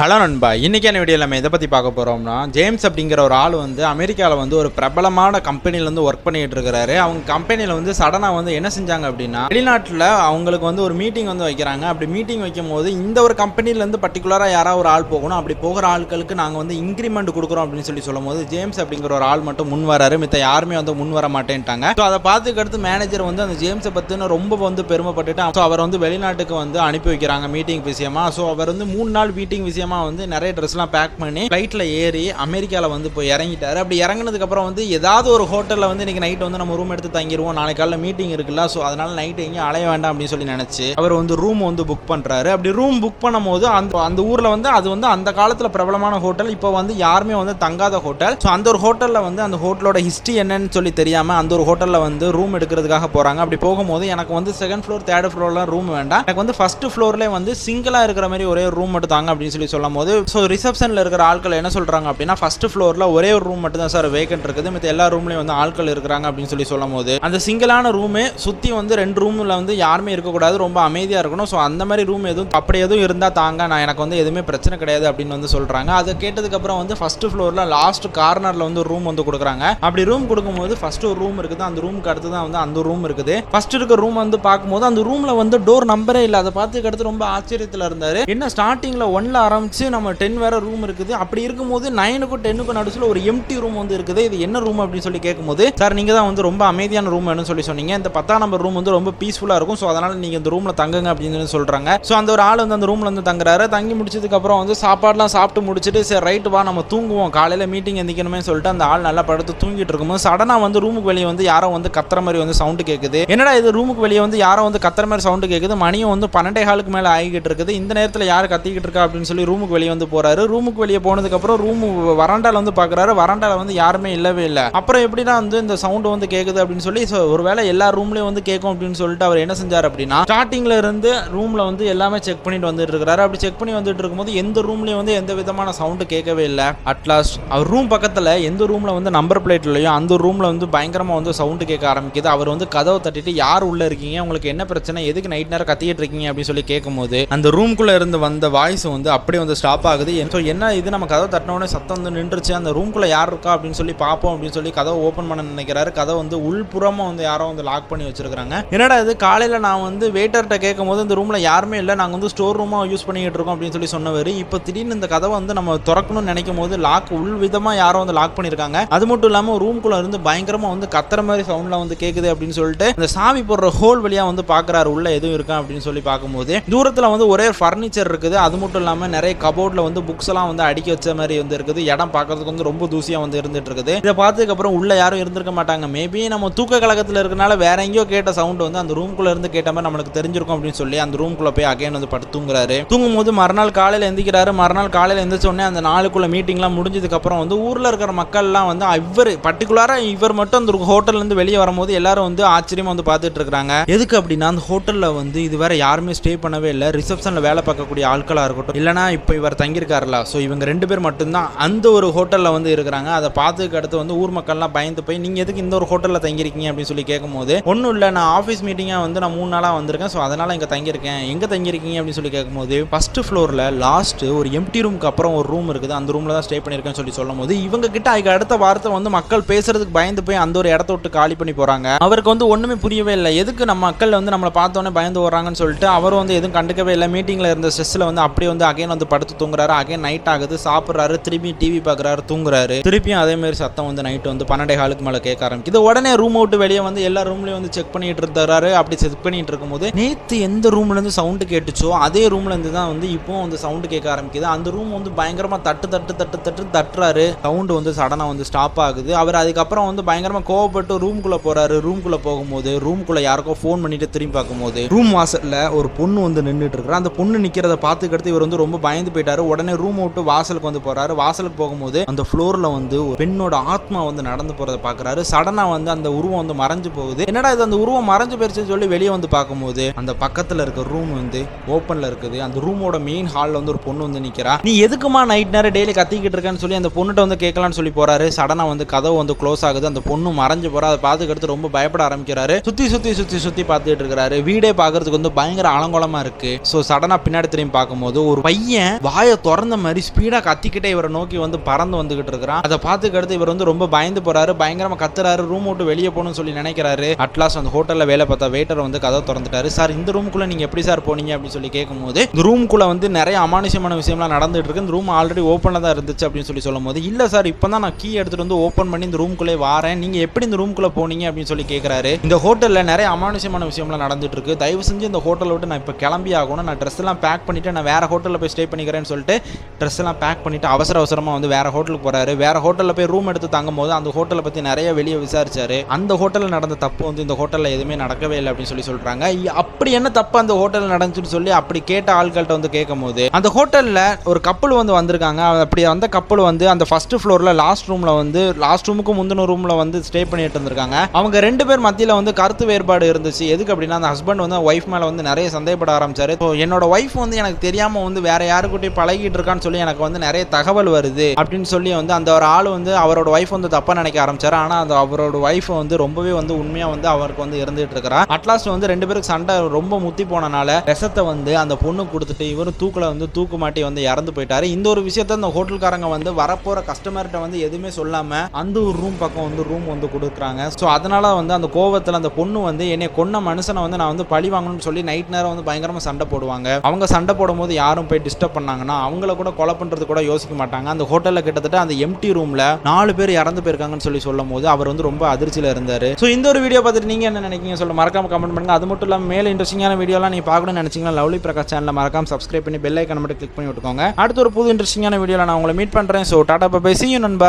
Hello நண்பா இன்றைக்கான video நம்ம எதை பற்றி பார்க்க போகிறோம்னா ஜேம்ஸ் அப்படிங்கிற ஒரு ஆள் வந்து அமெரிக்காவில் வந்து ஒரு பிரபலமான கம்பெனிலேருந்து ஒர்க் பண்ணிகிட்டு இருக்கிறாரு. அவங்க கம்பெனியில் வந்து சடனாக வந்து என்ன செஞ்சாங்க அப்படின்னா வெளிநாட்டில் அவங்களுக்கு வந்து ஒரு மீட்டிங் வந்து வைக்கிறாங்க. அப்படி மீட்டிங் வைக்கும் போது இந்த ஒரு கம்பெனிலேருந்து பர்டிகுலராக யாராவது ஒரு ஆள் போகணும் அப்படி போகிற ஆட்களுக்கு நாங்கள் வந்து இன்க்ரிமெண்ட் கொடுக்குறோம் அப்படின்னு சொல்லி சொல்லும் போது ஜேம்ஸ் அப்படிங்கிற ஒரு ஆள் மட்டும் முன் வராரு. மித்த யாருமே வந்து முன் வர மாட்டேன்ட்டாங்க. ஸோ அதை பார்த்துக்கடுத்து மேனேஜர் வந்து அந்த ஜேம்ஸை பற்றின ரொம்ப வந்து பெருமைப்பட்டுட்டு ஸோ அவர் வந்து வெளிநாட்டுக்கு வந்து அனுப்பி வைக்கிறாங்க மீட்டிங் விஷயமா. ஸோ அவர் வந்து மூணு நாள் மீட்டிங் விஷயம் வந்து நிறைய ட்ரெஸ்லாம் பேக் பண்ணி ஃப்ளைட்டில் ஏறி அமெரிக்காவில் வந்து போய் இறங்கிட்டார். அப்படி இறங்குனதுக்கு அப்புறம் வந்து ஏதாவது ஒரு ஹோட்டலில் வந்து இன்றைக்கி நைட் வந்து நம்ம ரூம் எடுத்து தங்கிடுவோம் நாளைக்கு காலையில் மீட்டிங் இருக்குல்ல ஸோ அதனால் நைட் எங்கேயும் அலைய வேண்டாம் அப்படின்னு சொல்லி நினச்சி அவர் வந்து ரூம் வந்து புக் பண்ணுறாரு அப்படி ரூம் புக் பண்ணும்போது அந்த அந்த ஊரில் வந்து அது வந்து அந்த காலத்தில் பிரபலமான ஹோட்டல் இப்போ வந்து யாருமே வந்து தங்காத ஹோட்டல் ஸோ அந்த ஒரு ஹோட்டலில் வந்து அந்த ஹோட்டலோட ஹிஸ்ட்ரி என்னன்னு சொல்லி தெரியாமல் அந்த ஒரு ஹோட்டலில் வந்து ரூம் எடுக்கிறதுக்காக போகிறாங்க அப்படி போகும்போது எனக்கு வந்து செகண்ட் ஃப்ளோர் தேர்ட் ஃப்ளோர்லாம் ரூம் வேண்டாம். எனக்கு வந்து ஃபர்ஸ்ட் ஃப்ளோர்லேயே வந்து சிங்கிளாக இருக்கிற மாதிரி ஒரே ரூம் மட்டும் தாங்க அப்படின்னு சொல்லி சொல்லும் போது ஸோ ரிசப்ஷனில் இருக்கிற ஆட்கள் என்ன சொல்கிறாங்க அப்படின்னா ஃபஸ்ட் ஃப்ளோரில் ஒரே ஒரு ரூம் மட்டும் தான் சார் வேகன்ட் இருக்குது. மற்ற எல்லா ரூம்லேயும் வந்து ஆட்கள் இருக்கிறாங்க அப்படின்னு சொல்லி சொல்லும் போது அந்த சிங்கிளான ரூமே சுற்றி வந்து ரெண்டு ரூமில் வந்து யாருமே இருக்கக்கூடாது. ரொம்ப அமைதியாக இருக்கணும். ஸோ அந்த மாதிரி ரூம் எதுவும் அப்படி எதுவும் இருந்தால் தாங்க நான் எனக்கு வந்து எதுவுமே பிரச்சனை கிடையாது அப்படின்னு வந்து சொல்கிறாங்க அதை கேட்டதுக்கப்புறம் வந்து ஃபஸ்ட்டு ஃப்ளோரில் லாஸ்ட் கார்னரில் வந்து ரூம் வந்து கொடுக்குறாங்க. அப்படி ரூம் கொடுக்கும்போது ஃபர்ஸ்ட் ஒரு ரூம் இருக்குது. அந்த ரூமுக்கு அடுத்து தான் வந்து அந்த ரூம் இருக்குது. ஃபர்ஸ்ட் இருக்க ரூம் வந்து பார்க்கும்போது அந்த ரூமில் வந்து டோர் நம்பரே இல்லை அதை பார்த்து அடுத்து ரொம்ப ஆச்சரியத்தில் இருந்தார். என்ன ஸ்டார்டிங்கில் ஒன்ல ஆரம்பித்து நம்ம டென் வேறு ரூம் இருக்குது. அப்படி இருக்கும்போது நைனுக்கும் டென்னுக்கும் நடுவில் ஒரு எம்டி ரூம் வந்து இருக்குது. இது என்ன ரூம் அப்படின்னு சொல்லி கேட்கும்போது சார் நீங்கள் தான் வந்து ரொம்ப அமைதியான ரூம் வேணும்னு சொல்லி சொன்னீங்க. இந்த பத்தாம் நம்பர் ரூம் வந்து ரொம்ப பீஸ்ஃபுல்லாக இருக்கும். ஸோ அதனால் நீங்கள் இந்த ரூமில் தங்குங்க அப்படின்னு சொல்லி சொல்கிறாங்க ஸோ அந்த ஒரு ஆள் வந்து அந்த ரூமில் வந்து தங்குறாரு. தங்கி முடிச்சதுக்கப்புறம் வந்து சாப்பாடுலாம் சாப்பிட்டு முடிச்சுட்டு சரி ரைட்டு வா நம்ம தூங்குவோம். காலையில் மீட்டிங் எந்திக்கணுமே சொல்லிட்டு அந்த ஆள் நல்லா படுத்து தூங்கிட்டு இருக்கும்போது சடனாக வந்து ரூமுக்கு வெளியே வந்து யாரோ வந்து கத்துற மாதிரி வந்து சவுண்டு கேட்குது என்னடா இது? ரூமுக்கு வெளியே வந்து யாரோ வந்து கத்துற மாதிரி சவுண்டு கேட்குது மணியும் வந்து பன்னெண்டே காலுக்கு மேலே ஆகிக்கிட்டு இருக்குது. இந்த நேரத்தில் யார் கத்திக்கிட்டு இருக்கா? அப்படின்னு சொல்லி ரூமுக்கு வெளியே வந்து போறாரு. ரூமுக்கு வெளியே போனதுக்கப்புறம் ரூம் வராண்டால வந்து பார்க்குறாரு வராண்டால வந்து யாருமே இல்லவே இல்லை. அப்புறம் எப்படின்னா வந்து இந்த சவுண்டு வந்து கேட்குது அப்படின்னு சொல்லி ஒரு ஒருவேளை எல்லா ரூம்லேயும் வந்து கேட்கும் அப்படின்னு சொல்லிட்டு அவர் என்ன செஞ்சார் அப்படின்னா ஸ்டார்டிங்ல இருந்து ரூம்ல வந்து எல்லாமே செக் பண்ணிட்டு வந்துட்டு இருக்கிறாரு அப்படி செக் பண்ணி வந்துட்டு இருக்கும்போது எந்த ரூம்லயும் வந்து எந்த விதமான சவுண்டு கேட்கவே இல்லை. அட்லாஸ்ட் அவர் ரூம் பக்கத்துல எந்த ரூம்ல வந்து நம்பர் பிளேட் இல்லையோ அந்த ரூம்ல வந்து பயங்கரமா வந்து சவுண்டு கேட்க ஆரம்பிக்குது. அவர் வந்து கதவை தட்டிட்டு யார் உள்ள இருக்கீங்க? உங்களுக்கு என்ன பிரச்சனை? எதுக்கு நைட் நேரம் கத்திக்கிட்டு இருக்கீங்க? அப்படின்னு சொல்லி கேட்கும்போது அந்த ரூம்குள்ள இருந்து வந்த வாய்ஸ் வந்து அப்படியே வந்து ஸ்டாப் ஆகுது. ஸோ என்ன இது? நம்ம கதவை தட்டினோடனே சத்தம் வந்து நின்றுச்சு. அந்த ரூம்குள்ள யார் இருக்கா அப்படின்னு சொல்லி பார்ப்போம் அப்படின்னு சொல்லி கதவை ஓப்பன் பண்ண நினைக்கிறாரு. கதை வந்து உள்புறமாக வந்து யாரோ வந்து லாக் பண்ணி வச்சிருக்காங்க என்னடா இது? காலையில் நான் வந்து வெயிட்டர்கிட்ட கேட்கும் போது இந்த ரூமில் யாருமே இல்லை. நாங்கள் வந்து ஸ்டோர் ரூமாக யூஸ் பண்ணிக்கிட்டு இருக்கோம் அப்படின்னு சொல்லி சொன்னவர். இப்போ திடீர்னு இந்த கதவை வந்து நம்ம திறக்கணும்னு நினைக்கும் போது லாக் உள் விதமாக யாரோ வந்து லாக் பண்ணியிருக்காங்க அது மட்டும் இல்லாமல் ரூம்குள்ளே இருந்து பயங்கரமாக வந்து கத்துற மாதிரி சவுண்டில் வந்து கேட்குது அப்படின்னு சொல்லிட்டு இந்த சாவி போடுற ஹோல் வழியாக வந்து பார்க்கறாரு உள்ள எதுவும் இருக்கா அப்படின்னு சொல்லி பார்க்கும்போது தூரத்தில் வந்து ஒரே ஃபர்னிச்சர் இருக்குது. அது மட்டும் இல்லாமல் நிறைய கபோர்டில் வந்து புக்ஸ் எல்லாம் வந்து அடுக்கி வச்ச மாதிரி வந்து இருக்குது. இடம் பார்க்கறதுக்கு வந்து ரொம்ப தூசியாக வந்து இருந்துட்டு இருக்குது. இதை பார்த்ததுக்கப்புறம் உள்ள யாரும் இருந்திருக்க மாட்டாங்க. மேபி நம்ம தூக்க கழகத்தில் இருக்கனால வேற எங்கேயோ கேட்ட சவுண்ட் வந்து அந்த ரூம்குள்ள இருந்து கேட்ட மாதிரி நம்மளுக்கு தெரிஞ்சிருக்கும் அப்படின்னு சொல்லி அந்த ரூம்குள்ள போய் அகைன் வந்து படுத்து தூங்குறாரு. தூங்கும் போது மறுநாள் காலையில் எந்திக்கிறாரு. மறுநாள் காலையில் எந்திரிச்ச உடனே அந்த நாளுக்குள்ள மீட்டிங்லாம் முடிஞ்சதுக்கப்புறம் வந்து ஊரில் இருக்கிற மக்கள்லாம் வந்து இவர் பர்டிகுலராக இவர் மட்டும் அந்த ஹோட்டல்ல இருந்து வெளியே வரும்போது எல்லாரும் வந்து ஆச்சரியமாக வந்து பார்த்துட்டு இருக்காங்க எதுக்கு அப்படின்னா அந்த ஹோட்டலில் வந்து இது வேற யாருமே ஸ்டே பண்ணவே இல்லை. ரிசப்ஷனில் வேலை பார்க்கக்கூடிய ஆட்களாக இருக்கட்டும். இல்லைனா இப்போ இவர் தங்கியிருக்காருல ஸோ இவங்க ரெண்டு பேர் மட்டும்தான் அந்த ஒரு ஹோட்டலில் வந்து இருக்கிறாங்க. அதை பார்த்ததுக்கு அடுத்து வந்து ஊர் மக்கள்லாம் பயந்து போய் நீங்கள் எதுக்கு இந்த ஒரு ஹோட்டலில் தங்கியிருக்கீங்க? அப்படின்னு சொல்லி கேட்கும்போது ஒன்றும் இல்லை. நான் ஆஃபீஸ் மீட்டிங்காக வந்து நான் மூணு நாளாக வந்திருக்கேன். ஸோ அதனால் இங்கே தங்கியிருக்கேன். எங்கே தங்கியிருக்கீங்க? அப்படின்னு சொல்லி கேட்கும்போது ஃபஸ்ட்டு ஃப்ளோரில் லாஸ்ட்டு ஒரு எம்டி ரூமுக்கு அப்புறம் ஒரு ரூம் இருக்குது. அந்த ரூமில் தான் ஸ்டே பண்ணியிருக்கேன்னு சொல்லி சொல்லும் போது இவங்க கிட்ட அதுக்கு அடுத்த வார்த்தை வந்து மக்கள் பேசுறதுக்கு பயந்து போய் அந்த ஒரு இடத்த விட்டு காலி பண்ணி போகிறாங்க அவருக்கு வந்து ஒன்றுமே புரியவே இல்லை. எதுக்கு நம்ம மக்கள் வந்து நம்மளை பார்த்தோன்னே பயந்து வர்றாங்கன்னு சொல்லிட்டு அவர் வந்து எதுவும் கண்டுக்கவே இல்லை. மீட்டிங்கில் இருந்த ஸ்ட்ரெஸ்ஸில் வந்து அப்படியே வந்து அகைன் வந்து படுத்து தூங்குறாரு. அகைன் நைட் ஆகுது. சாப்பிட்றாரு. திரும்பி டிவி பார்க்குறாரு. தூங்குறாரு. திருப்பியும் அதே மாதிரி சத்தம் வந்து நைட்டு வந்து பன்னெண்டே காலுக்கு மேலே கேட்க ஆரம்பிக்குது. உடனே ரூம் விட்டு வெளியே வந்து எல்லா ரூம்லையும் வந்து செக் பண்ணிட்டு இருந்தாரு அப்படி செக் பண்ணிட்டு இருக்கும்போது நேற்று எந்த ரூம்ல இருந்து சவுண்டு கேட்டுச்சோ அதே ரூம்ல இருந்து தான் வந்து இப்போ வந்து சவுண்டு கேட்க ஆரம்பிக்குது. அந்த ரூம் வந்து பயங்கரமா தட்டு தட்டு தட்டு தட்டு தட்டுறாரு. சவுண்டு வந்து சடனாக வந்து ஸ்டாப் ஆகுது. அவர் அதுக்கப்புறம் வந்து பயங்கரமா கோவப்பட்டு ரூம்குள்ள போறாரு. ரூம்குள்ளே போகும்போது ரூம்குள்ள யாருக்கோ ஃபோன் பண்ணிட்டு திரும்பி பார்க்கும்போது ரூம் வாசல்ல ஒரு பொண்ணு வந்து நின்றுட்டு இருக்கிறா அந்த பொண்ணு நிக்கிறத பார்த்துக்கிட்டு இவர் வந்து ரொம்ப பயந்து போயிட்டாரு. உடனே ரூம் விட்டு வாசலுக்கு வந்து போறாரு. வாசலுக்கு போகும்போது அந்த ஃப்ளோர்ல வந்து ஒரு பெண்ணோட ஆத்மா வந்து நடந்து போறதை பாக்குறாரு. சடனா வந்து அந்த உருவம் வந்து மறைஞ்சு போகுது. என்னடா இது? அந்த உருவம் மறைஞ்சு போயிருச்சுன்னு சொல்லி வெளியே வந்து பார்க்கும்போது அந்த பக்கத்துல இருக்க ரூம் வந்து ஓப்பன்ல இருக்குது. அந்த ரூமோட மெயின் ஹால்ல வந்து ஒரு பொண்ணு வந்து நிக்கிறா. நீ எதுக்குமா நைட் நேரம் டெய்லி கத்திக்கிட்டு இருக்கான்னு சொல்லி அந்த பொண்ணுகிட்ட வந்து கேட்கலான்னு சொல்லி போறாரு. சடனா வந்து கதவு வந்து க்ளோஸ் ஆகுது. அந்த பொண்ணு மறைஞ்சு போறா. அதை பார்த்துக்கிட்டு ரொம்ப பயப்பட ஆரம்பிக்கிறாரு. சுத்தி சுத்தி சுத்தி சுத்தி பார்த்துட்டு இருக்கிறாரு. வீடே பார்க்கறதுக்கு வந்து பயங்கர அலங்கோலமா இருக்கு. ஸோ சடனா பின்னாடி திரும்பி பார்க்கும்போது ஒரு பையன் பையன் வாயை திறந்த மாதிரி ஸ்பீடா கத்திக்கிட்டே இவரை நோக்கி வந்து பறந்து வந்துகிட்டு இருக்கிறான். அதை பார்த்துக்கு அடுத்து இவர் வந்து ரொம்ப பயந்து போறாரு. பயங்கரமா கத்துறாரு. ரூம் விட்டு வெளியே போகணும்னு சொல்லி நினைக்கிறாரு. அட்லாஸ் அந்த ஹோட்டல்ல வேலை பார்த்தா வெயிட்டர் வந்து கதை திறந்துட்டாரு. சார் இந்த ரூமுக்குள்ள நீங்க எப்படி சார் போனீங்க? அப்படின்னு சொல்லி கேட்கும்போது இந்த ரூமுக்குள்ள வந்து நிறைய அமானுஷமான விஷயம்லாம் நடந்துட்டு இருக்கு. இந்த ரூம் ஆல்ரெடி ஓப்பனில் தான் இருந்துச்சு அப்படின்னு சொல்லி சொல்லும்போது இல்ல சார் இப்போ தான் நான் கீ எடுத்துட்டு வந்து ஓப்பன் பண்ணி இந்த ரூம்குள்ளே வாரேன். நீங்க எப்படி இந்த ரூம்குள்ள போனீங்க? அப்படின்னு சொல்லி கேட்கறாரு இந்த ஹோட்டல்ல நிறைய அமானுஷமான விஷயம்லாம் நடந்துட்டு இருக்கு. தயவு செஞ்சு இந்த ஹோட்டலை விட்டு நான் இப்போ கிளம்பி ஆகணும். நான் ட்ரெஸ் எல்லாம் பேக் பண்ணிட்டு நான் வேற ஹோட்டலில் போய் ஸ்டே பண்ணிக்கிறேன்னு சொல்லிட்டு ட்ரெஸ் எல்லாம் பேக் பண்ணிவிட்டு அவசர அவசரமாக வந்து வேறு ஹோட்டலுக்கு போகிறாரு வேறு ஹோட்டலில் போய் ரூம் எடுத்து தங்கும் போது அந்த ஹோட்டலை பற்றி நிறைய வெளியே விசாரிச்சார். அந்த ஹோட்டலில் நடந்த தப்பு வந்து இந்த ஹோட்டலில் எதுவுமே நடக்கவே இல்லை அப்படின்னு சொல்லி சொல்கிறாங்க அப்படி என்ன தப்பு அந்த ஹோட்டலில் நடந்துச்சுன்னு சொல்லி அப்படி கேட்ட ஆட்கள்கிட்ட வந்து கேட்கும் போது அந்த ஹோட்டலில் ஒரு கப்பல் வந்து வந்திருக்காங்க. அப்படி அந்த கப்பல் வந்து அந்த ஃபர்ஸ்ட் ஃப்ளோரில் லாஸ்ட் ரூமில் வந்து லாஸ்ட் ரூமுக்கு முந்தின ரூமில் வந்து ஸ்டே பண்ணிட்டு இருந்திருக்காங்க. அவங்க ரெண்டு பேர் மத்தியில் வந்து கருத்து வேறுபாடு இருந்துச்சு. எதுக்கு அப்படின்னா அந்த ஹஸ்பண்ட் வந்து ஒய்ஃப் மேலே வந்து நிறைய சந்தேகப்பட ஆரம்பிச்சாரு. ஸோ என்னோட ஒய்ஃப் வந்து எனக்கு தெரியாமல் வந்து வேற யாருக்கிட்டையும் பழகிட்டு இருக்கான்னு சொல்லி எனக்கு வந்து நிறைய தகவல் வருது அப்படின்னு சொல்லி வந்து அந்த ஒரு ஆள் வந்து அவரோட ஒய்ஃப் வந்து தப்பாக நினைக்க ஆரம்பிச்சார். ஆனால் அந்த அவரோட ஒய்ஃப் வந்து ரொம்பவே வந்து உண்மையாக வந்து அவருக்கு வந்து இருந்துட்டு இருக்கிறா அட்லாஸ்ட் வந்து ரெண்டு பேருக்கு சண்டை ரொம்ப முத்தி போனனால விஷத்தை வந்து அந்த பொண்ணு கொடுத்துட்டு இவரும் தூக்கில் வந்து தூக்கு மாட்டி வந்து இறந்து போயிட்டாரு. இந்த ஒரு விஷயத்த அந்த ஹோட்டல்காரங்க வந்து வரப்போற கஸ்டமர்கிட்ட வந்து எதுவுமே சொல்லாம அந்த ஒரு ரூம் பக்கம் வந்து ரூம் வந்து கொடுக்குறாங்க. ஸோ அதனால வந்து அந்த கோவத்தில் அந்த பொண்ணு வந்து என்னை கொன்ன மனுஷனை வந்து நான் வந்து பழி வாங்கணும்னு சொல்லி நைட் நேரம் வந்து பயங்கரமா சண்டை போடுவாங்க. அவங்க சண்டை போடும்போது யாரும் போய் டிஸ்டர்ப் பண்ணாங்கன்னா அவங்கள கூட கொலை பண்றது கூட யோசிக்க மாட்டாங்க. அந்த ஹோட்டல்ல கிட்டத்தட்ட அந்த எம்டி ரூம்ல நாலு பேர் இறந்து போயிருக்காங்கன்னு சொல்லி சொல்லும் போது அவர் வந்து ரொம்ப அதிர்ச்சியில இருந்தாரு. ஸோ இந்த ஒரு வீடியோ பார்த்துட்டு நீங்க என்ன நினைக்கிறீங்க சொல்ல மறக்காம கமெண்ட் பண்ணுங்க. அது மட்டும் இல்லாமல் மேலே இன்ட்ரெஸ்டிங்கான வீடியோலாம் நீங்க பார்க்கணும்னு நினைச்சீங்கன்னா லவ்லி பிரகாஷ் சேனலை மறக்காம சப்ஸ்கிரைப் பண்ணி பெல் ஐக்கன் மட்டும் கிளிக் பண்ணி விட்டுக்கோங்க. அடுத்த ஒரு புது இன்ட்ரெஸ்டிங்கான வீடியோல நான் உங்களை மீட் பண்றேன். ஸோ டாடா பை சி நண்பா.